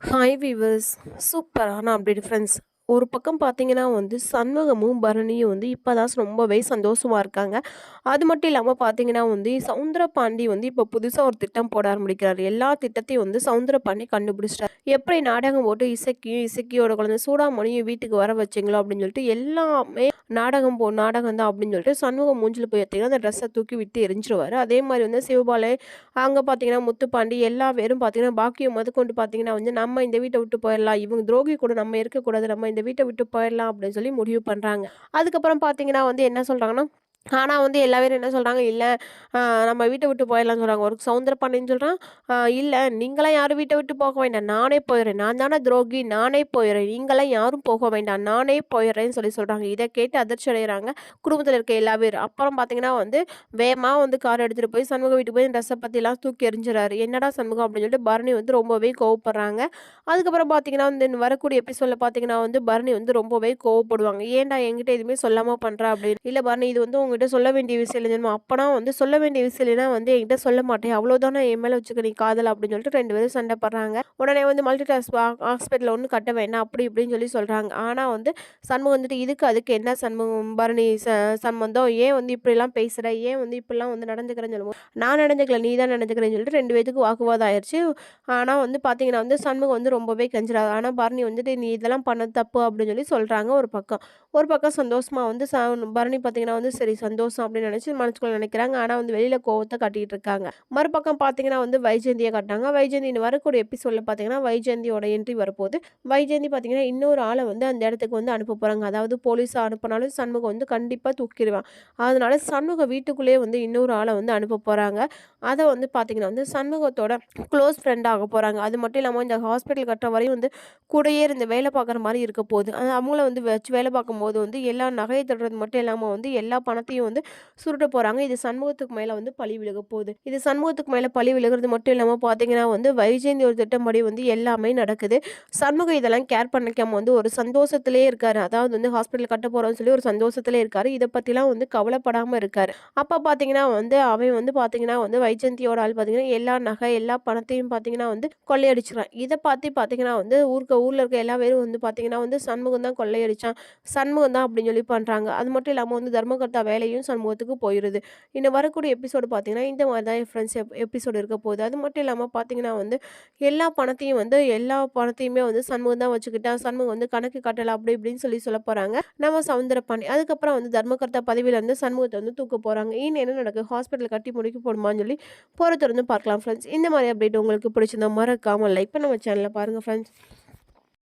Hi viewers சூப்பரான update friends ஒரு பக்கம் பார்த்தீங்கன்னா வந்து சண்முகமும் பரணியும் வந்து இப்போ தான் ரொம்பவே சந்தோஷமாக இருக்காங்க. அது மட்டும் இல்லாமல் பார்த்தீங்கன்னா வந்து சவுந்தரபாண்டி வந்து இப்போ புதுசாக ஒரு திட்டம் போட ஆரம்பிக்கிறார். எல்லா திட்டத்தையும் வந்து சவுந்தரபாண்டி கண்டுபிடிச்சிட்டார். எப்படி நாடகம் போட்டு இசைக்கியும் இசைக்கியோட குழந்தை சூடாமணியும் வீட்டுக்கு வர வச்சிங்களோ அப்படின்னு சொல்லிட்டு எல்லாமே நாடகம் போ நாடகம் தான் அப்படின்னு சொல்லிட்டு சண்முகம் மூஞ்சில் போய் பார்த்தீங்கன்னா அந்த ட்ரெஸ்ஸை தூக்கி விட்டு எரிஞ்சிருவார். அதே மாதிரி வந்து சிவபாலை அங்கே பார்த்தீங்கன்னா முத்துப்பாண்டி எல்லா பேரும் பார்த்தீங்கன்னா பாக்கியம் முதற்கொண்டு பார்த்தீங்கன்னா வந்து நம்ம இந்த வீட்டை விட்டு போயிடலாம். இவங்க துரோகி கூட நம்ம இருக்கக்கூடாது. நம்ம இந்த வீட்டை விட்டு போயிடலாம் அப்படின்னு சொல்லி முடிவு பண்ணுறாங்க அதுக்கப்புறம் பார்த்தீங்கன்னா வந்து என்ன சொல்கிறாங்கன்னா ஆனால் வந்து எல்லா பேரும் என்ன சொல்கிறாங்க இல்லை நம்ம வீட்டை விட்டு போயிடலாம்னு சொல்கிறாங்க ஒரு சவுந்தரபாண்டியன்னு சொல்கிறான் இல்லை நீங்களாம் யாரும் வீட்டை விட்டு போக வேண்டாம். நானே போயிடுறேன். நான் தானே துரோகி. நானே போயிடுறேன். நீங்களாம் யாரும் போக வேண்டாம். நானே போயிடுறேன்னு சொல்லி சொல்கிறாங்க இதை கேட்டு அதிர்ச்சி அடைகிறாங்க குடும்பத்தில் இருக்க எல்லா பேரும். அப்புறம் பார்த்தீங்கன்னா வந்து வேகமாக வந்து கார் எடுத்துகிட்டு போய் சண்முக வீட்டுக்கு போய் ட்ரெஸ்ஸை பற்றிலாம் தூக்கி எறிஞ்சிடறாரு. என்னடா சண்முகம் அப்படின்னு சொல்லிட்டு பரணி வந்து ரொம்பவே கோவப்படுறாங்க. அதுக்கப்புறம் பார்த்தீங்கன்னா வந்து வரக்கூடிய எபிசோடில் பார்த்தீங்கன்னா வந்து பரணி வந்து ரொம்பவே கோவப்படுவாங்க. ஏன்டா என்கிட்ட எதுவுமே சொல்லாமல் பண்ணுறா அப்படின்னு. இல்லை பரணி இது வந்து உங்க உங்ககிட்ட சொல்ல வேண்டிய விஷயம் இல்லைன்னு தெரியுமா அப்போனா வந்து சொல்ல வேண்டிய விஷயம் இல்லைன்னா வந்து என்கிட்ட சொல்ல மாட்டேன். அவ்வளோதானே என் மேலே வச்சுக்க நீ காதல் அப்படின்னு சொல்லிட்டு ரெண்டு பேரும் சண்டை போடுறாங்க. உடனே வந்து மல்டி டாஸ் ஹாஸ்பிட்டலில் ஒன்று கட்ட வேண்டாம் அப்படி இப்படின்னு சொல்லி சொல்கிறாங்க ஆனால் வந்து சண்முகம் வந்துட்டு இதுக்கு அதுக்கு என்ன சண்முகம்? பரணி ச சம்பந்தம் ஏன் வந்து இப்படிலாம் பேசுகிற ஏன் வந்து இப்படிலாம் வந்து நடந்துக்கிறேன்னு சொல்லுவோம் நான் நடந்துக்கல நீ தான் நடந்துக்கிறேன்னு சொல்லிட்டு ரெண்டு பேத்துக்கு வாக்குவாதம் ஆயிடுச்சு ஆனால் வந்து பார்த்தீங்கன்னா வந்து சண்முகம் வந்து ரொம்பவே கஞ்சிடாது ஆனால் பரணி வந்துட்டு நீ இதெல்லாம் பண்ண தப்பு அப்படின்னு சொல்லி சொல்கிறாங்க ஒரு பக்கம். ஒரு பக்கம் சந்தோஷமாக வந்து ச பரணி பார்த்தீங்கன்னா வந்து சரி சந்தோஷம் அப்படின்னு நினச்சி மனசுக்குள்ள நினைக்கிறாங்க. ஆனால் வந்து வெளியில் கோவத்தை கட்டிகிட்டு இருக்காங்க. மறுபக்கம் பார்த்தீங்கன்னா வந்து வைஜெயந்தியை காட்டாங்க வைஜெயந்தி வரக்கூடிய எபிசோடில் பார்த்தீங்கன்னா வைஜெயந்தியோட என்ட்ரி வரப்போகுது. வைஜெயந்தி பார்த்தீங்கன்னா இன்னொரு ஆளை வந்து அந்த இடத்துக்கு வந்து அனுப்ப போகிறாங்க அதாவது போலீஸாக அனுப்பினாலும் சண்முகம் வந்து கண்டிப்பாக தூக்கிடுவான். அதனால சண்முக வீட்டுக்குள்ளேயே வந்து இன்னொரு ஆளை வந்து அனுப்ப போகிறாங்க அதை வந்து பார்த்தீங்கன்னா வந்து சண்முகத்தோட க்ளோஸ் ஃப்ரெண்டாக போகிறாங்க அது மட்டும் இல்லாமல் இந்த ஹாஸ்பிட்டல் கட்டுற வரையும் வந்து கூடயே இருந்து வேலை பார்க்குற மாதிரி இருக்க போகுது. அவங்கள வந்து வச்சு வேலை பார்க்கும்போது வந்து எல்லா நகையை தொடர்றது மட்டும் இல்லாமல் வந்து எல்லா பணத்தையும் வந்து சுருட்ட போகிறாங்க இது சண்முகத்துக்கு மேலே வந்து பழி விழுக போகுது. இது சண்முகத்துக்கு மேலே பழி விழுகிறது மட்டும் இல்லாமல் பார்த்தீங்கன்னா வந்து வைஜெயந்தி ஒரு திட்டம்படி வந்து எல்லாமே நடக்குது. சண்முகம் இதெல்லாம் கேர் பண்ணிக்காம வந்து ஒரு சந்தோஷத்திலே இருக்காரு. அதாவது வந்து ஹாஸ்பிட்டல் கட்ட போகிறோம்னு சொல்லி ஒரு சந்தோஷத்திலே இருக்காரு. இதை பற்றிலாம் வந்து கவலைப்படாமல் இருக்காரு. அப்போ பார்த்தீங்கன்னா வந்து அவன் வந்து பார்த்தீங்கன்னா வந்து வைஜெயந்தியோட ஆள் பார்த்தீங்கன்னா எல்லா நகை எல்லா பணத்தையும் பார்த்தீங்கன்னா வந்து கொள்ளையடிச்சிடான் இதை பார்த்து பார்த்தீங்கன்னா வந்து ஊருக்கு ஊரில் இருக்க எல்லா பேரும் வந்து பார்த்தீங்கன்னா வந்து சண்முகம் தான் கொள்ளையடிச்சான். சண்முகம் தான் அப்படின்னு சொல்லி பண்ணுறாங்க அது மட்டும் இல்லாமல் வந்து தர்மகர்த்தா வேலையும் சண்முகத்துக்கு போயிடுது இன்னும் வரக்கூடிய எபிசோடு பார்த்தீங்கன்னா இந்த மாதிரி தான் என் ஃப்ரெண்ட்ஸ் எபிசோடு இருக்க போகுது. அது மட்டும் இல்லாமல் பார்த்தீங்கன்னா வந்து எல்லா பணத்தையும் வந்து எல்லா பணத்தையுமே வந்து சண்முகம் தான் வச்சுக்கிட்டா சண்முகம் வந்து கணக்கு கட்டலை அப்படி இப்படின்னு சொல்லி சொல்ல போகிறாங்க நம்ம சவுந்தரபாண்டி அதுக்கப்புறம் வந்து தர்மகர்த்தா பதவியில் வந்து சண்முகத்தை வந்து தூக்க போகிறாங்க இன்னும் என்ன நடக்குது ஹாஸ்பிட்டல் கட்டி முடிக்க போடுமான்னு சொல்லி பொறுத்திருந்து பார்க்கலாம் ஃப்ரெண்ட்ஸ் இந்த மாதிரி அப்டேட் உங்களுக்கு பிடிச்சிருந்தா மறக்காமல் லைக் பண்ண நம்ம சேனலில் பாருங்கள் ஃப்ரெண்ட்ஸ்